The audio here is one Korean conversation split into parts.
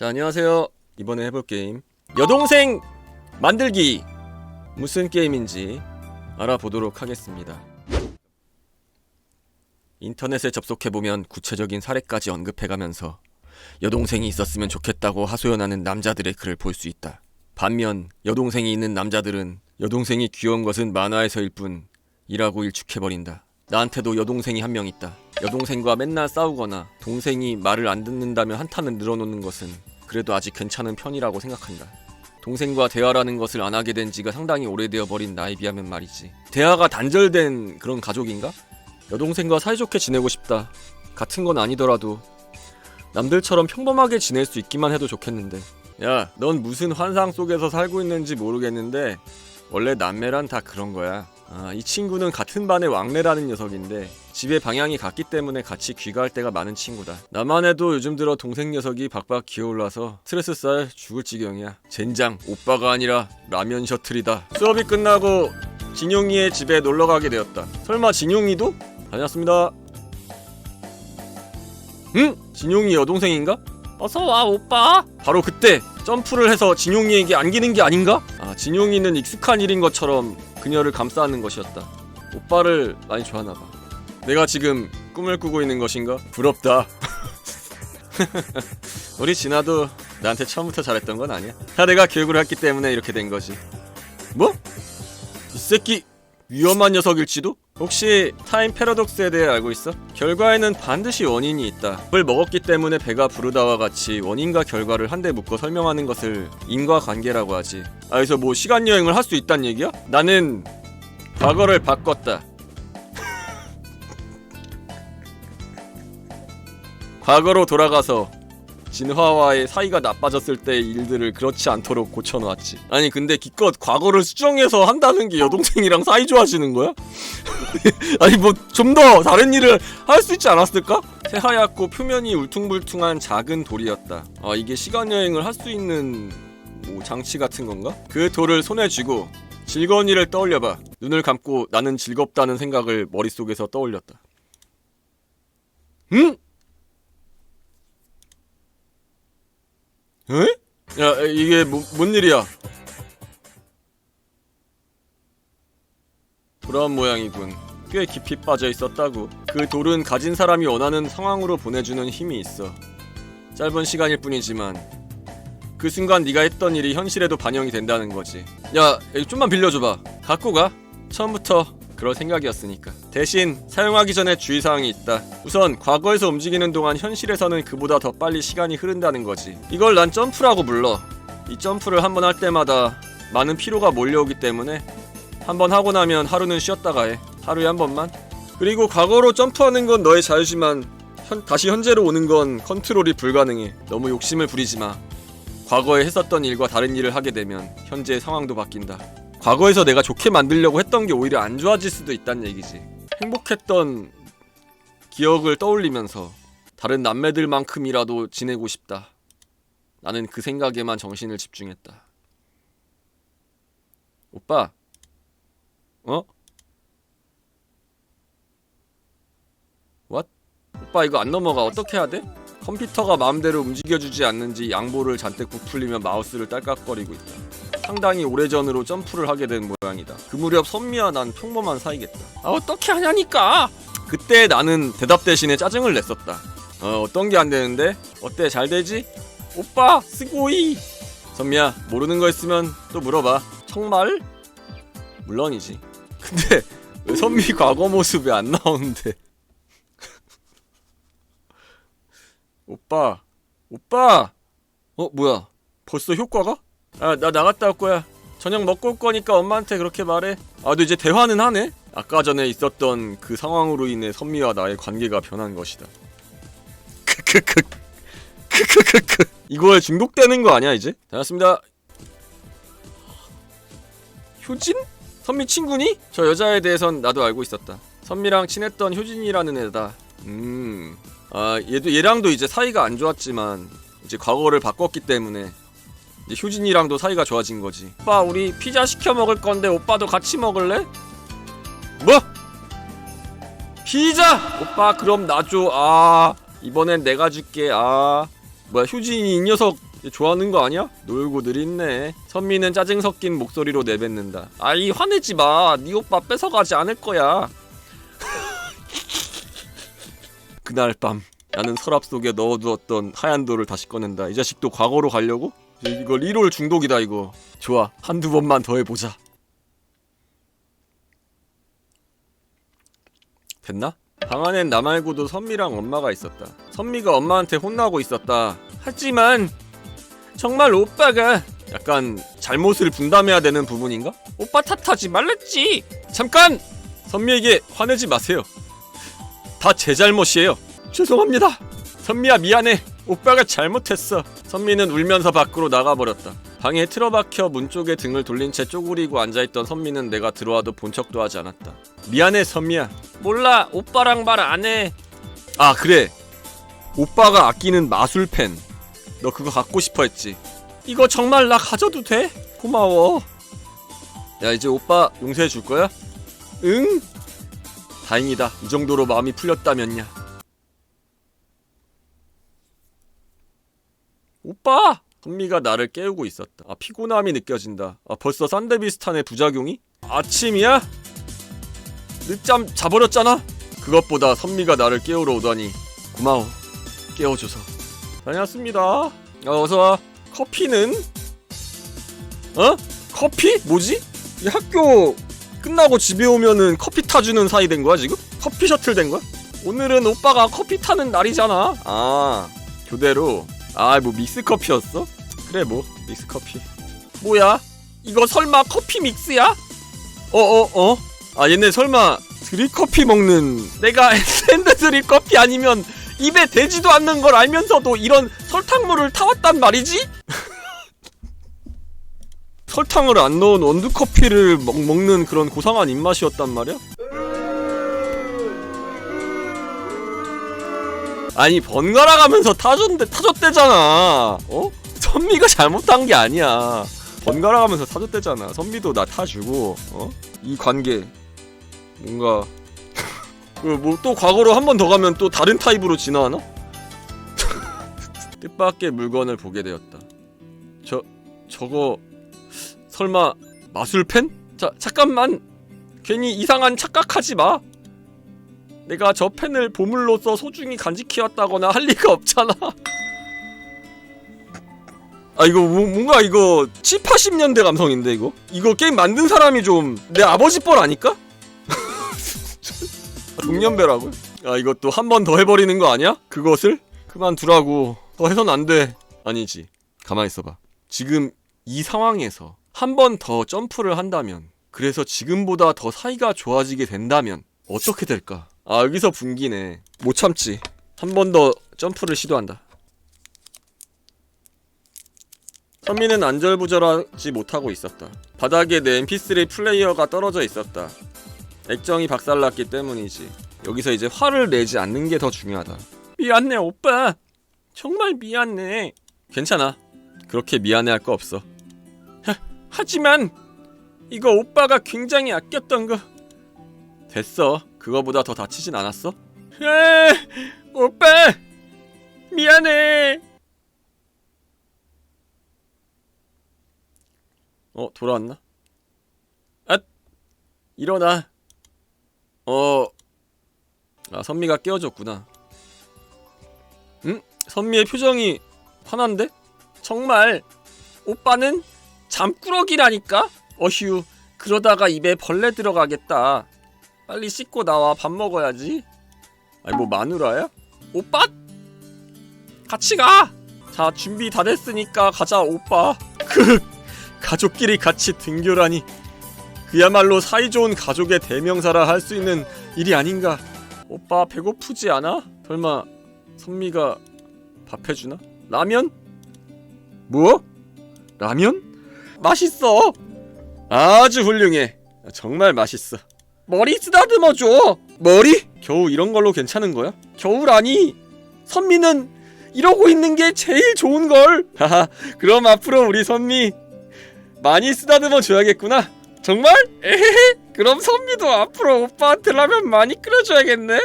자 안녕하세요. 이번에 해볼 게임. 여동생 만들기. 무슨 게임인지 알아보도록 하겠습니다. 인터넷에 접속해보면 구체적인 사례까지 언급해가면서 여동생이 있었으면 좋겠다고 하소연하는 남자들의 글을 볼 수 있다. 반면 여동생이 있는 남자들은 여동생이 귀여운 것은 만화에서일 뿐이라고 일축해버린다. 나한테도 여동생이 한 명 있다. 여동생과 맨날 싸우거나 동생이 말을 안 듣는다면 한탄을 늘어놓는 것은 그래도 아직 괜찮은 편이라고 생각한다. 동생과 대화라는 것을 안 하게 된 지가 상당히 오래되어 버린 나에 비하면 말이지. 대화가 단절된 그런 가족인가? 여동생과 사이좋게 지내고 싶다. 같은 건 아니더라도 남들처럼 평범하게 지낼 수 있기만 해도 좋겠는데. 야, 넌 무슨 환상 속에서 살고 있는지 모르겠는데 원래 남매란 다 그런 거야. 아, 이 친구는 같은 반의 왕래라는 녀석인데 집에 방향이 같기 때문에 같이 귀가할 때가 많은 친구다. 나만 해도 요즘 들어 동생 녀석이 박박 기어올라서 스트레스 쌓여 죽을 지경이야. 젠장, 오빠가 아니라 라면 셔틀이다. 수업이 끝나고 진용이의 집에 놀러 가게 되었다. 설마 진용이도? 다녔습니다. 응? 진용이 여동생인가? 어서 와 오빠. 바로 그때 점프를 해서 진용이에게 안기는 게 아닌가? 아 진용이는 익숙한 일인 것처럼 그녀를 감싸는 것이었다. 오빠를 많이 좋아하나 봐. 내가 지금 꿈을 꾸고 있는 것인가? 부럽다. 우리 진아도 나한테 처음부터 잘했던 건 아니야. 다 내가 교육을 했기 때문에 이렇게 된 거지. 뭐? 이 새끼 위험한 녀석일지도? 혹시 타임 패러독스에 대해 알고 있어? 결과에는 반드시 원인이 있다. 밥을 먹었기 때문에 배가 부르다와 같이 원인과 결과를 한데 묶어 설명하는 것을 인과관계라고 하지. 아, 그래서 뭐 시간 여행을 할 수 있단 얘기야? 나는 과거를 바꿨다. 과거로 돌아가서 진화와의 사이가 나빠졌을 때의 일들을 그렇지 않도록 고쳐놓았지. 아니 근데 기껏 과거를 수정해서 한다는 게 여동생이랑 사이 좋아지는 거야? 아니 뭐 좀 더 다른 일을 할 수 있지 않았을까? 새하얗고 표면이 울퉁불퉁한 작은 돌이었다. 아 이게 시간 여행을 할 수 있는 뭐 장치 같은 건가? 그 돌을 손에 쥐고 즐거운 일을 떠올려봐. 눈을 감고 나는 즐겁다는 생각을 머릿속에서 떠올렸다. 응? 에? 야 이게 뭐, 뭔 일이야? 돌아온 모양이군. 꽤 깊이 빠져 있었다고. 그 돌은 가진 사람이 원하는 상황으로 보내주는 힘이 있어. 짧은 시간일 뿐이지만 그 순간 네가 했던 일이 현실에도 반영이 된다는 거지. 야, 좀만 빌려줘봐. 갖고 가. 처음부터 그럴 생각이었으니까. 대신 사용하기 전에 주의사항이 있다. 우선 과거에서 움직이는 동안 현실에서는 그보다 더 빨리 시간이 흐른다는 거지. 이걸 난 점프라고 불러. 이 점프를 한 번 할 때마다 많은 피로가 몰려오기 때문에 한 번 하고 나면 하루는 쉬었다가 해. 하루에 한 번만. 그리고 과거로 점프하는 건 너의 자유지만 현, 다시 현재로 오는 건 컨트롤이 불가능해. 너무 욕심을 부리지 마. 과거에 했었던 일과 다른 일을 하게 되면 현재의 상황도 바뀐다. 과거에서 내가 좋게 만들려고 했던 게 오히려 안 좋아질 수도 있다는 얘기지. 행복했던 기억을 떠올리면서 다른 남매들만큼이라도 지내고 싶다. 나는 그 생각에만 정신을 집중했다. 오빠, 어? What? 오빠 이거 안 넘어가 어떻게 해야 돼? 컴퓨터가 마음대로 움직여주지 않는지 양보를 잔뜩 부풀리며 마우스를 딸깍거리고 있다. 상당히 오래전으로 점프를 하게 된 모양이다. 그 무렵 선미와 난 평범한 사이겠다. 아 어떻게 하냐니까. 그때 나는 대답 대신에 짜증을 냈었다. 어 어떤 게 안 되는데? 어때 잘 되지? 오빠 스고이. 선미야 모르는 거 있으면 또 물어봐. 정말? 물론이지. 근데 왜 선미 과거 모습이 안 나오는데? 오빠, 오빠. 어 뭐야? 벌써 효과가? 아, 나 나갔다 올 거야. 저녁 먹고 올 거니까 엄마한테 그렇게 말해. 아, 너 이제 대화는 하네? 아까 전에 있었던 그 상황으로 인해 선미와 나의 관계가 변한 것이다. 크크크. 크크크크. 이거에 중독되는 거 아니야, 이제? 다녔습니다. 효진? 선미 친구니? 저 여자에 대해선 나도 알고 있었다. 선미랑 친했던 효진이라는 애다. 음. 아, 얘도 얘랑도 이제 사이가 안 좋았지만 이제 과거를 바꿨기 때문에 이제 효진이랑도 사이가 좋아진 거지. 오빠 우리 피자 시켜 먹을 건데 오빠도 같이 먹을래? 뭐? 피자? 오빠 그럼 나 줘. 아 이번엔 내가 줄게. 아 뭐야 효진이 이 녀석 얘 좋아하는 거 아니야? 놀고 들 있네. 선미는 짜증 섞인 목소리로 내뱉는다. 아이 화내지 마. 네 오빠 뺏어가지 않을 거야. 그날 밤 나는 서랍 속에 넣어두었던 하얀 돌을 다시 꺼낸다. 이 자식도 과거로 가려고? 이거 리롤 중독이다 이거. 좋아 한두 번만 더 해보자. 됐나? 방 안엔 나 말고도 선미랑 엄마가 있었다. 선미가 엄마한테 혼나고 있었다. 하지만 정말 오빠가 약간 잘못을 분담해야 되는 부분인가? 오빠 탓하지 말랬지. 잠깐! 선미에게 화내지 마세요. 다 제 잘못이에요. 죄송합니다. 선미야 미안해. 오빠가 잘못했어. 선미는 울면서 밖으로 나가버렸다. 방에 틀어박혀 문 쪽에 등을 돌린 채 쪼그리고 앉아있던 선미는 내가 들어와도 본 척도 하지 않았다. 미안해 선미야. 몰라 오빠랑 말 안 해. 아 그래. 오빠가 아끼는 마술펜. 너 그거 갖고 싶어 했지. 이거 정말 나 가져도 돼? 고마워. 야 이제 오빠 용서해 줄 거야? 응. 다행이다. 이 정도로 마음이 풀렸다면야. 오빠! 선미가 나를 깨우고 있었다. 아 피곤함이 느껴진다. 아 벌써 산데비스탄의 부작용이? 아침이야? 늦잠 자버렸잖아. 그것보다 선미가 나를 깨우러 오다니 고마워. 깨워줘서. 다녀왔습니다. 어, 어서 와. 커피는? 어? 커피? 뭐지? 이 학교 끝나고 집에 오면은 커피 타주는 사이 된 거야 지금? 커피 셔틀 된 거야? 오늘은 오빠가 커피 타는 날이잖아. 아 교대로. 아 뭐 믹스 커피였어? 그래 뭐 믹스 커피. 뭐야? 이거 설마 커피 믹스야? 어어 어, 어? 아 얘네 설마 드립 커피 먹는 내가 샌드 드립 커피 아니면 입에 대지도 않는 걸 알면서도 이런 설탕물을 타왔단 말이지? 설탕을 안 넣은 원두 커피를 먹, 먹는 그런 고상한 입맛이었단 말이야? 아니 번갈아 가면서 타줬는데 타줬대잖아 어? 선미가 잘못한 게 아니야 번갈아 가면서 타줬대잖아 선미도 나 타주고 어? 이 관계 뭔가 뭐 또 과거로 한 번 더 가면 또 다른 타입으로 진화하나? 뜻밖의 물건을 보게 되었다. 저 저거 설마 마술펜? 자 잠깐만 괜히 이상한 착각하지 마. 내가 저 펜을 보물로서 소중히 간직해왔다거나 할 리가 없잖아. 아 이거 뭐, 뭔가 이거 7, 80년대 감성인데 이거? 이거 게임 만든 사람이 좀 내 아버지 뻘 아닐까? 동년배라고요? 아 이것도 한 번 더 해버리는 거 아니야? 그것을? 그만두라고 더 해선 안돼 아니지 가만히 있어봐 지금 이 상황에서 한 번 더 점프를 한다면 그래서 지금보다 더 사이가 좋아지게 된다면 어떻게 될까? 아 여기서 분기네 못 참지 한 번 더 점프를 시도한다 선미는 안절부절하지 못하고 있었다 바닥에 내 mp3 플레이어가 떨어져 있었다 액정이 박살났기 때문이지. 여기서 이제 화를 내지 않는 게 더 중요하다. 미안해 오빠. 정말 미안해. 괜찮아. 그렇게 미안해할 거 없어. 하, 하지만 이거 오빠가 굉장히 아꼈던 거. 됐어. 그거보다 더 다치진 않았어? 에, 오빠 미안해. 어 돌아왔나? 아 일어나. 어, 아 선미가 깨워줬구나. 응? 선미의 표정이 화난데? 정말 오빠는 잠꾸러기라니까? 어휴, 그러다가 입에 벌레 들어가겠다. 빨리 씻고 나와 밥 먹어야지. 아니 뭐 마누라야? 오빠? 같이 가. 자 준비 다 됐으니까 가자 오빠. 그 가족끼리 같이 등교라니. 그야말로 사이좋은 가족의 대명사라 할 수 있는 일이 아닌가. 오빠 배고프지 않아? 설마 선미가 밥 해주나? 라면? 뭐? 라면? 맛있어. 아주 훌륭해. 정말 맛있어. 머리 쓰다듬어줘. 머리? 겨우 이런 걸로 괜찮은 거야? 겨우라니. 선미는 이러고 있는 게 제일 좋은 걸. 하하. 그럼 앞으로 우리 선미 많이 쓰다듬어 줘야겠구나. 정말? 에헤헤 그럼 선미도 앞으로 오빠한테 라면 많이 끓여줘야겠네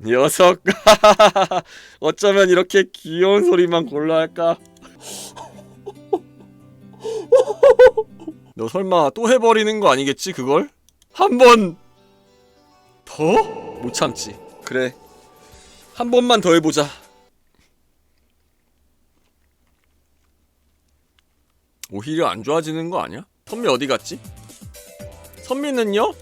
녀석 어쩌면 이렇게 귀여운 소리만 골라 할까 너 설마 또 해버리는 거 아니겠지 그걸? 한 번 더? 못 참지. 그래. 한 번만 더 해보자. 오히려 안 좋아지는 거 아니야? 선미 어디 갔지? 선미는요?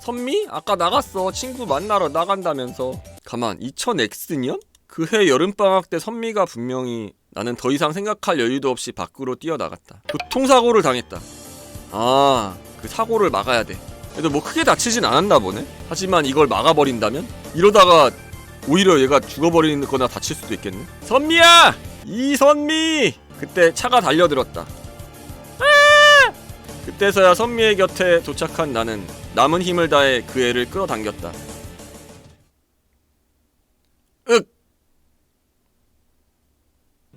선미? 아까 나갔어. 친구 만나러 나간다면서. 가만, 2000X년? 그 해 여름방학 때 선미가 분명히 나는 더 이상 생각할 여유도 없이 밖으로 뛰어나갔다. 교통사고를 당했다. 아, 그 사고를 막아야 돼. 그래도 뭐 크게 다치진 않았나 보네. 하지만 이걸 막아버린다면? 이러다가 오히려 얘가 죽어버리는 거나 다칠 수도 있겠네. 선미야! 이선미! 그때 차가 달려들었다. 아! 그때서야 선미의 곁에 도착한 나는 남은 힘을 다해 그 애를 끌어당겼다.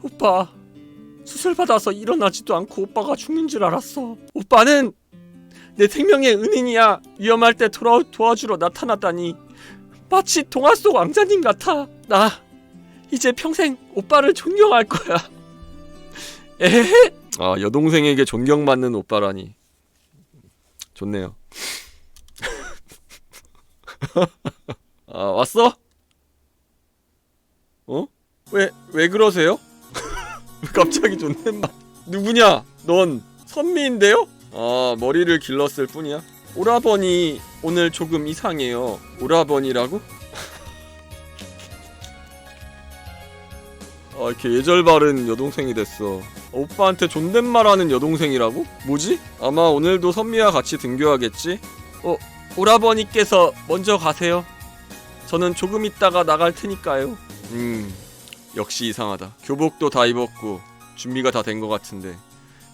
오빠, 수술 받아서 일어나지도 않고 오빠가 죽는 줄 알았어. 오빠는 내 생명의 은인이야. 위험할 때 돌아 도와주러 나타났다니 마치 동화 속 왕자님 같아. 나 이제 평생 오빠를 존경할 거야. 에헤? 아 여동생에게 존경받는 오빠라니 좋네요. 아 왔어? 어? 왜 왜 그러세요? 갑자기 존댓말 누구냐? 넌 선미인데요? 아 머리를 길렀을 뿐이야 오라버니 오늘 조금 이상해요 오라버니라고? 아 이렇게 예절 바른 여동생이 됐어 오빠한테 존댓말하는 여동생이라고? 뭐지? 아마 오늘도 선미와 같이 등교하겠지? 어 오라버니께서 먼저 가세요 저는 조금 있다가 나갈 테니까요 음 역시 이상하다 교복도 다 입었고 준비가 다 된 것 같은데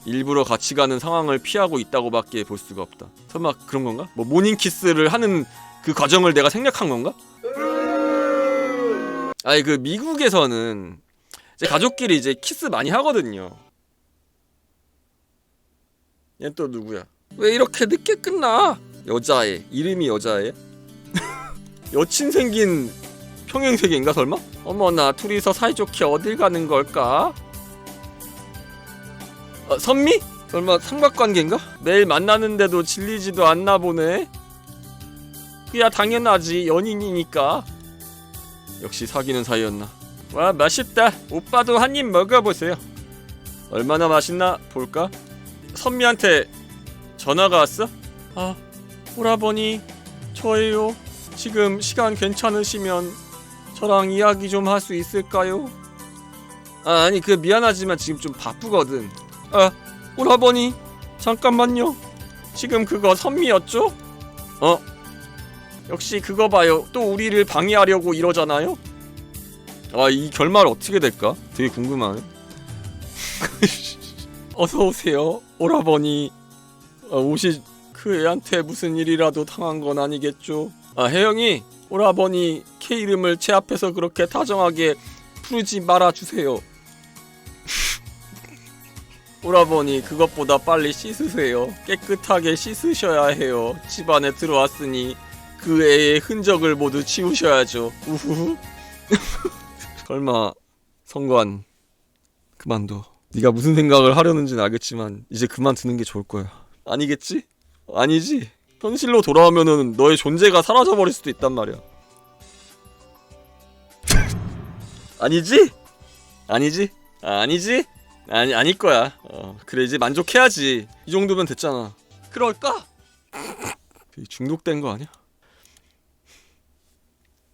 일부러 같이 가는 상황을 피하고 있다고밖에 볼 수가 없다. 설마 그런 건가? 뭐 모닝 키스를 하는 그 과정을 내가 생략한 건가? 아니 그 미국에서는 이제 가족끼리 이제 키스 많이 하거든요. 얘 또 누구야? 왜 이렇게 늦게 끝나? 여자애 이름이 여자애? 여친 생긴 평행세계인가 설마? 어머나 둘이서 사이좋게 어딜 가는 걸까? 어, 선미? 설마 삼각관계인가? 매일 만나는데도 질리지도 않나 보네. 그야 당연하지 연인이니까. 역시 사귀는 사이였나. 와 맛있다. 오빠도 한 입 먹어보세요. 얼마나 맛있나 볼까? 선미한테 전화가 왔어? 아 오라버니 저예요. 지금 시간 괜찮으시면 저랑 이야기 좀 할 수 있을까요? 아 아니 그 미안하지만 지금 좀 바쁘거든. 아, 오라버니 잠깐만요. 지금 그거 선미였죠? 어? 역시 그거 봐요. 또 우리를 방해하려고 이러잖아요. 아, 이 결말 어떻게 될까? 되게 궁금하네. 어서 오세요, 오라버니. 아, 옷이 그 애한테 무슨 일이라도 당한 건 아니겠죠? 아, 혜영이 오라버니 K 이름을 제 앞에서 그렇게 다정하게 부르지 말아 주세요. 오라버니 그것보다 빨리 씻으세요. 깨끗하게 씻으셔야 해요. 집 안에 들어왔으니 그 애의 흔적을 모두 치우셔야죠. 우후후. 설마 성관 그만둬. 네가 무슨 생각을 하려는지는 알겠지만 이제 그만 두는 게 좋을 거야. 아니겠지? 아니지. 현실로 돌아오면은 너의 존재가 사라져 버릴 수도 있단 말이야. 아니지? 아니지? 아, 아니지? 아니 아닐 거야. 어, 그래 이제 만족해야지. 이 정도면 됐잖아. 그럴까? 중독된 거 아니야?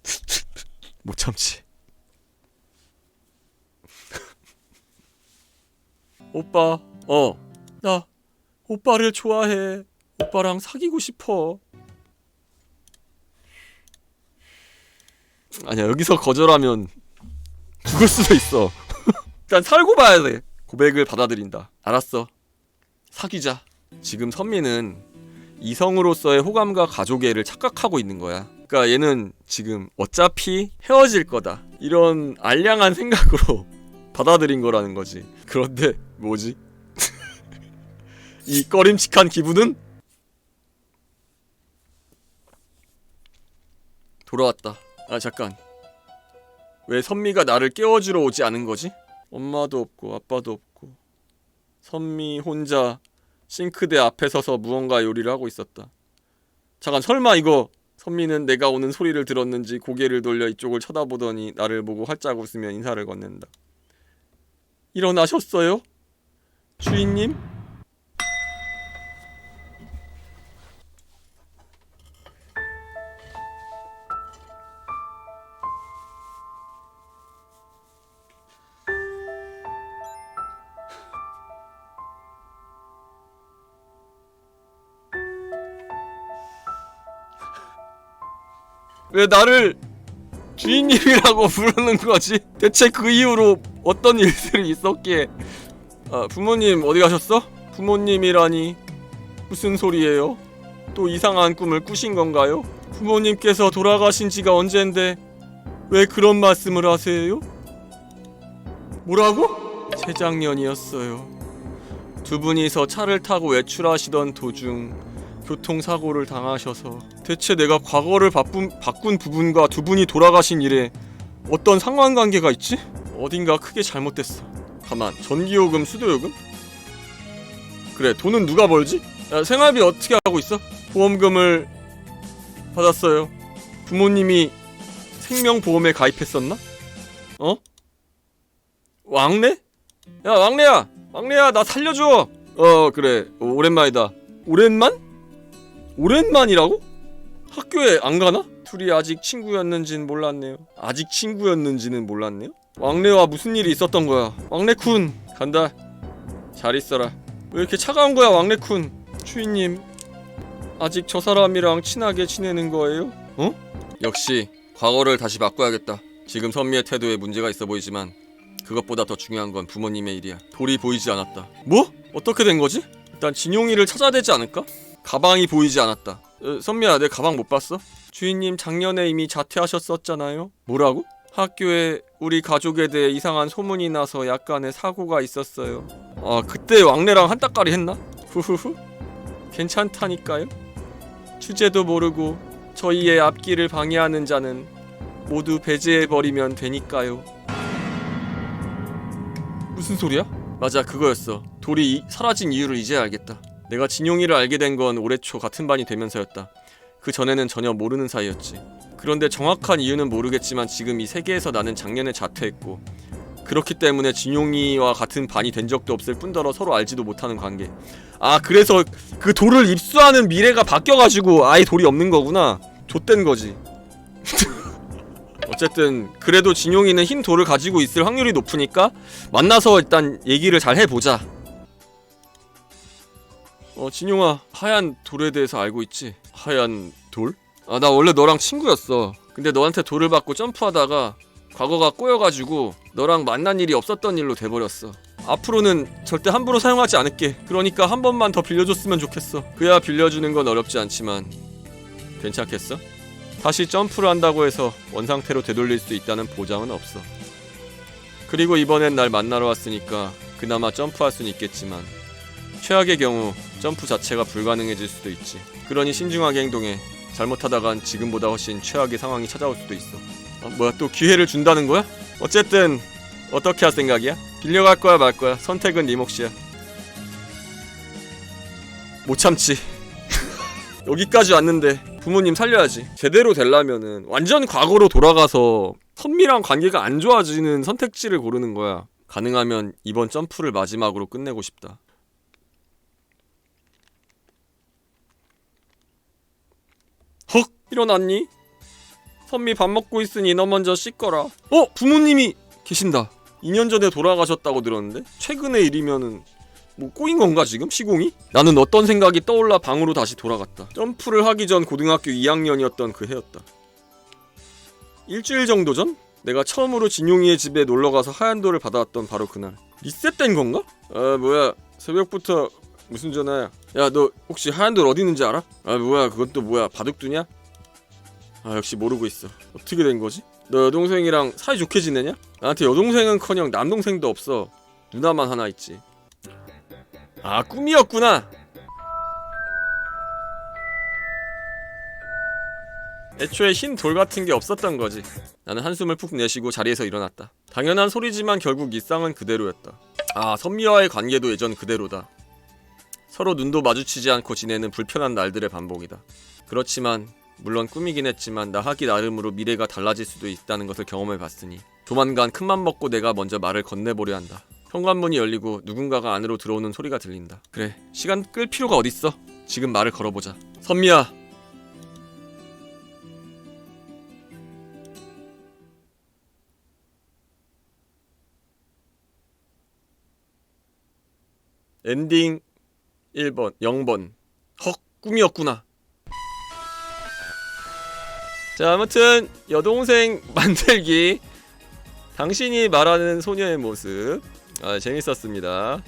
못 참지. 오빠, 어, 나 오빠를 좋아해. 오빠랑 사귀고 싶어. 아니야 여기서 거절하면 죽을 수도 있어. 일단 살고 봐야 돼. 고백을 받아들인다. 알았어. 사귀자. 지금 선미는 이성으로서의 호감과 가족애를 착각하고 있는 거야. 그러니까 얘는 지금 어차피 헤어질 거다. 이런 알량한 생각으로 받아들인 거라는 거지. 그런데 뭐지? 이 꺼림칙한 기분은 돌아왔다. 아 잠깐. 왜 선미가 나를 깨워주러 오지 않은 거지? 엄마도 없고 아빠도 없고 선미 혼자 싱크대 앞에 서서 무언가 요리를 하고 있었다. 잠깐 설마 이거 선미는 내가 오는 소리를 들었는지 고개를 돌려 이쪽을 쳐다보더니 나를 보고 활짝 웃으며 인사를 건넨다. 일어나셨어요? 주인님? 왜 나를 주인님이라고 부르는 거지? 대체 그 이후로 어떤 일들이 있었기에 아, 부모님 어디 가셨어? 부모님이라니 무슨 소리예요? 또 이상한 꿈을 꾸신 건가요? 부모님께서 돌아가신 지가 언젠데 왜 그런 말씀을 하세요? 뭐라고? 재작년이었어요. 두 분이서 차를 타고 외출하시던 도중 교통사고를 당하셔서 대체 내가 과거를 바꾼, 바꾼 부분과 두 분이 돌아가신 일에 어떤 상관관계가 있지? 어딘가 크게 잘못됐어. 가만, 전기요금, 수도요금? 그래, 돈은 누가 벌지? 야, 생활비 어떻게 하고 있어? 보험금을 받았어요. 부모님이 생명보험에 가입했었나? 어? 왕래? 야, 왕래야! 왕래야, 나 살려줘! 어, 그래. 오, 오랜만이다. 오랜만? 오랜만이라고? 학교에 안 가나? 둘이 아직 친구였는지는 몰랐네요. 아직 친구였는지는 몰랐네요. 왕래와 무슨 일이 있었던 거야? 왕래쿤 간다. 잘 있어라. 왜 이렇게 차가운 거야, 왕래쿤? 주인님, 아직 저 사람이랑 친하게 지내는 거예요? 어? 역시 과거를 다시 바꿔야겠다. 지금 선미의 태도에 문제가 있어 보이지만 그것보다 더 중요한 건 부모님의 일이야. 돌이 보이지 않았다. 뭐? 어떻게 된 거지? 일단 진용이를 찾아야 되지 않을까? 가방이 보이지 않았다. 어, 선미야, 내 가방 못 봤어? 주인님 작년에 이미 자퇴하셨었잖아요. 뭐라고? 학교에 우리 가족에 대해 이상한 소문이 나서 약간의 사고가 있었어요. 아, 그때 왕래랑 한따까리 했나? 후후후. 괜찮다니까요. 주제도 모르고 저희의 앞길을 방해하는 자는 모두 배제해 버리면 되니까요. 무슨 소리야? 맞아, 그거였어. 돌이 이- 사라진 이유를 이제 알겠다. 내가 진용이를 알게 된 건 올해 초 같은 반이 되면서였다. 그 전에는 전혀 모르는 사이였지. 그런데 정확한 이유는 모르겠지만 지금 이 세계에서 나는 작년에 자퇴했고 그렇기 때문에 진용이와 같은 반이 된 적도 없을 뿐더러 서로 알지도 못하는 관계. 아 그래서 그 돌을 입수하는 미래가 바뀌어가지고 아예 돌이 없는 거구나. 좆된 거지. 어쨌든 그래도 진용이는 흰 돌을 가지고 있을 확률이 높으니까 만나서 일단 얘기를 잘 해보자. 어 진용아 하얀 돌에 대해서 알고 있지? 하얀 돌? 아 나 원래 너랑 친구였어. 근데 너한테 돌을 받고 점프하다가 과거가 꼬여가지고 너랑 만난 일이 없었던 일로 돼버렸어. 앞으로는 절대 함부로 사용하지 않을게. 그러니까 한 번만 더 빌려줬으면 좋겠어. 그야 빌려주는 건 어렵지 않지만 괜찮겠어? 다시 점프를 한다고 해서 원상태로 되돌릴 수 있다는 보장은 없어. 그리고 이번엔 날 만나러 왔으니까 그나마 점프할 수는 있겠지만 최악의 경우 점프 자체가 불가능해질 수도 있지. 그러니 신중하게 행동해. 잘못하다간 지금보다 훨씬 최악의 상황이 찾아올 수도 있어. 어, 뭐야 또 기회를 준다는 거야? 어쨌든 어떻게 할 생각이야? 빌려갈 거야 말 거야? 선택은 네 몫이야. 못 참지. 여기까지 왔는데 부모님 살려야지. 제대로 되려면은 완전 과거로 돌아가서 선미랑 관계가 안 좋아지는 선택지를 고르는 거야. 가능하면 이번 점프를 마지막으로 끝내고 싶다. 헉 일어났니? 선미 밥 먹고 있으니 너 먼저 씻거라. 어 부모님이 계신다. 2년 전에 돌아가셨다고 들었는데 최근의 일이면은 뭐 꼬인 건가 지금 시공이? 나는 어떤 생각이 떠올라 방으로 다시 돌아갔다. 점프를 하기 전 고등학교 2학년이었던 그 해였다. 일주일 정도 전 내가 처음으로 진용이의 집에 놀러 가서 하얀 돌을 받아왔던 바로 그날. 리셋된 건가? 아 뭐야 새벽부터 무슨 전화야? 야 너 혹시 하얀 돌 어디 있는지 알아? 아 뭐야 또 뭐야 바둑두냐? 아 역시 모르고 있어. 어떻게 된 거지? 너 여동생이랑 사이 좋게 지내냐? 나한테 여동생은커녕 남동생도 없어. 누나만 하나 있지. 아 꿈이었구나. 애초에 흰 돌 같은 게 없었던 거지. 나는 한숨을 푹 내쉬고 자리에서 일어났다. 당연한 소리지만 결국 일상은 그대로였다. 아, 선미와의 관계도 예전 그대로다. 서로 눈도 마주치지 않고 지내는 불편한 날들의 반복이다. 그렇지만 물론 꿈이긴 했지만 나 하기 나름으로 미래가 달라질 수도 있다는 것을 경험해 봤으니 조만간 큰맘 먹고 내가 먼저 말을 건네보려 한다. 현관문이 열리고 누군가가 안으로 들어오는 소리가 들린다. 그래, 시간 끌 필요가 어딨어? 지금 말을 걸어보자. 선미야, 엔딩 1번, 0번. 헉, 꿈이었구나. 자, 아무튼 여동생 만들기. 당신이 말하는 소녀의 모습. 아, 재밌었습니다.